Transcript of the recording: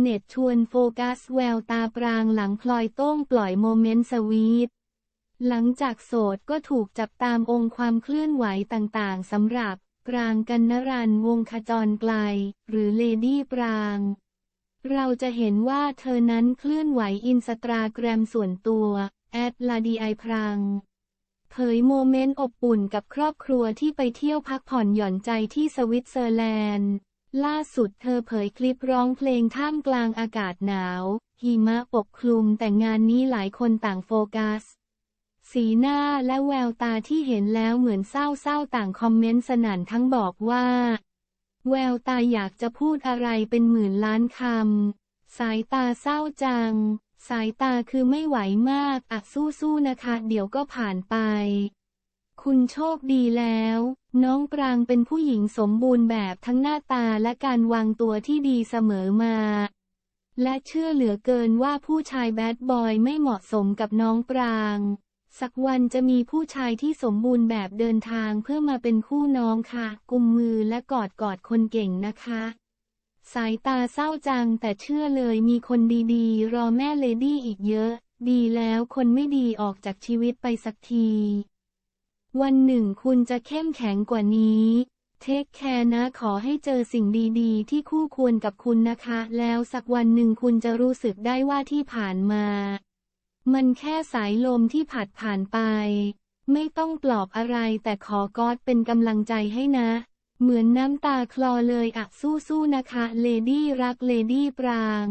เน็ตชวนโฟกัสแววตาปรางหลังพลอยโต้งปล่อยโมเมนต์สวีท หลังจากโสดก็ถูกจับตามองค์ความเคลื่อนไหวต่างๆสำหรับ ปรางกันนรันวงขจรไกล หรือเลดี้ปราง เราจะเห็นว่าเธอนั้นเคลื่อนไหวอินสตาแกรมส่วนตัวแอดลาดีไอพรังเผยโมเมนต์อบอุ่นกับครอบครัวที่ไปเที่ยวพักผ่อนหย่อนใจที่สวิตเซอร์แลนด์ ล่าสุดเธอเผยคลิปร้องเพลงท่ามกลางอากาศหนาว หิมะปกคลุมแต่งานนี้หลายคนต่างโฟกัส สีหน้าและแววตาที่เห็นแล้วเหมือนเศร้าๆต่างคอมเมนต์สนั่นทั้งบอกว่า แววตาอยากจะพูดอะไรเป็นหมื่นล้านคำ สายตาเศร้าจัง สายตาคือไม่ไหวมากอะสู้ๆนะคะ เดี๋ยวก็ผ่านไป คุณโชคดีแล้ว น้องปรางเป็นผู้หญิงสมบูรณ์แบบทั้งหน้าตาและการวางตัวที่ดีเสมอมา และเชื่อเหลือเกินว่าผู้ชายแบดบอยไม่เหมาะสมกับน้องปราง สักวันจะมีผู้ชายที่สมบูรณ์แบบเดินทางเพื่อมาเป็นคู่น้องค่ะ กุมมือและกอดกอดคนเก่งนะคะ สายตาเศร้าจังแต่เชื่อเลยมีคนดีๆ รอแม่เลดี้อีกเยอะ ดีแล้วคนไม่ดีออกจากชีวิตไปสักที วันหนึ่งคุณจะเข้มแข็งกว่านี้ เทคแคร์นะขอให้เจอสิ่งดีๆ ที่คู่ควรกับคุณนะคะ แล้วสักวันหนึ่งคุณจะรู้สึกได้ว่าที่ผ่านมา มันแค่สายลมที่ผัดผ่านไป ไม่ต้องปลอบอะไรแต่ขอกอดเป็นกำลังใจให้นะ เหมือนน้ำตาคลอเลยอะสู้ๆนะคะ เลดี้รักเลดี้ปราง